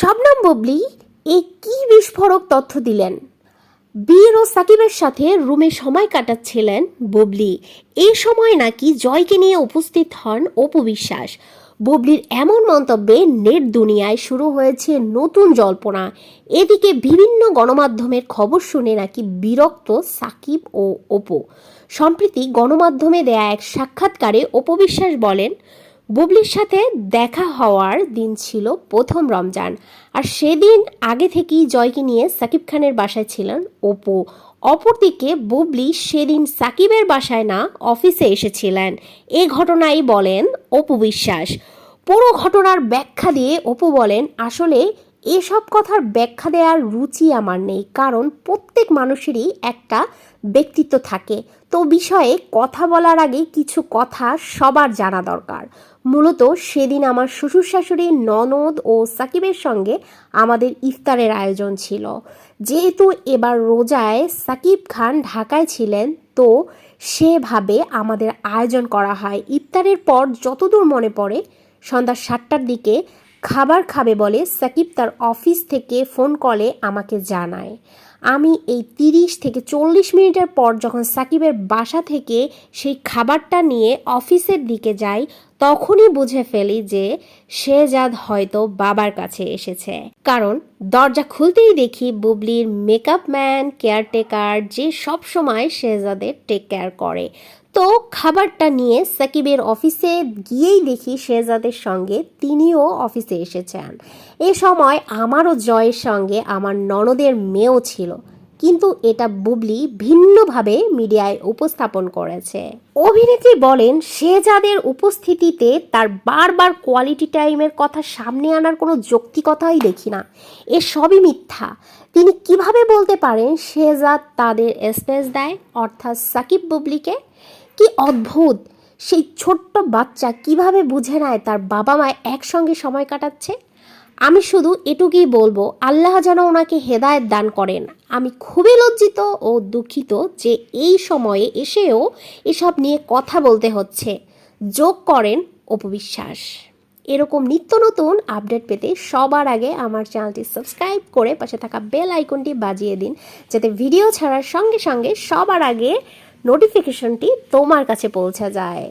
শবনম বুবলি, এ কি বিস্ফোরক তথ্য দিলেন? বীর ও সাকিবের সাথে রুমে সময় কাটাচ্ছিলেন বুবলি। এই সময় নাকি জয়কে নিয়ে উপস্থিত হন অপু বিশ্বাস। বুবলির এমন মন্তব্যে নেট দুনিয়ায় শুরু হয়েছে নতুন জল্পনা। এদিকে বিভিন্ন গণমাধ্যমের খবর শুনে নাকি বিরক্ত সাকিব ও অপু। সম্প্রতি গণমাধ্যমে দেয়া এক সাক্ষাৎকারে অপু বিশ্বাস বলেন বুবলির সাথে দেখা হওয়ার দিন ছিল প্রথম রমজান। আর সেদিন আগে থেকেই জয়কে নিয়ে সাকিব খানের বাসায় ছিলেন অপু। অপরদিকে বুবলি সেদিন সাকিবের বাসায় না, অফিসে এসেছিলেন। এ ঘটনাই বলেন অপু বিশ্বাস। পুরো ঘটনার ব্যাখ্যা দিয়ে অপু বলেন, আসলে এসব কথার ব্যাখ্যা দেওয়ার রুচি আমার নেই, কারণ প্রত্যেক মানুষেরই একটা ব্যক্তিত্ব থাকে। তো বিষয়ে কথা বলার আগে কিছু কথা সবার জানা দরকার। মূলত সেদিন আমার শ্বশুর শাশুড়ি ননদ ও সাকিবের সঙ্গে আমাদের ইফতারের আয়োজন ছিল। যেহেতু এবার রোজায় সাকিব খান ঢাকায় ছিলেন, তো সেভাবে আমাদের আয়োজন করা হয়। ইফতারের পর যতদূর মনে পড়ে, সন্ধ্যা সাতটার দিকে খাবার খাবে বলে সাকিব তার অফিস থেকে ফোন কলে আমাকে জানায়। আমি এই তিরিশ থেকে চল্লিশ মিনিটের পর যখন সাকিবের বাসা থেকে সেই খাবারটা নিয়ে অফিসের দিকে যাই, তখনই বুঝে ফেলি যে শেহজাদ হয়তো বাবার কাছে এসেছে। কারণ দরজা খুলতেই দেখি বুবলির মেকআপ ম্যান কেয়ারটেকার যে সব সময় শেহজাদের টেক কেয়ার করে। তো খাবারটা নিয়ে সাকিবের অফিসে গিয়েই দেখি শেহজাদের সঙ্গে তিনিও অফিসে এসেছেন। এ সময় আমারও জয়ের সঙ্গে আমার ননদের মেয়েও ছিল। কিন্তু এটা বুবলি ভিন্নভাবে মিডিয়ায় উপস্থাপন করেছে। অভিনেত্রী বলেন, শেহজাদের উপস্থিতিতে তার বারবার কোয়ালিটি টাইমের কথা সামনে আনার কোনো যৌক্তিকতাই দেখি না। এ সবই মিথ্যা। তিনি কীভাবে বলতে পারেন, শেহজাদ তাদের স্পেস দেয়? অর্থাৎ সাকিব বুবলিকে? কি অদ্ভুত! সেই ছোট্ট বাচ্চা কীভাবে বুঝে নেয় তার বাবা মা একসঙ্গে সময় কাটাচ্ছে? আমি শুধু এটুকুই বলব, আল্লাহ যেন ওনাকে হেদায়েত দান করেন। আমি খুবই লজ্জিত ও দুঃখিত যে এই সময়ে এসেও এসব নিয়ে কথা বলতে হচ্ছে। যোগ করেন অপবিশ্বাস। এরকম নিত্য নতুন আপডেট পেতে সবার আগে আমার চ্যানেলটি সাবস্ক্রাইব করে পাশে থাকা বেল আইকনটি বাজিয়ে দিন, যাতে ভিডিও ছাড়ার সঙ্গে সঙ্গে সবার আগে নোটিফিকেশনটি তোমার কাছে পৌঁছে যায়।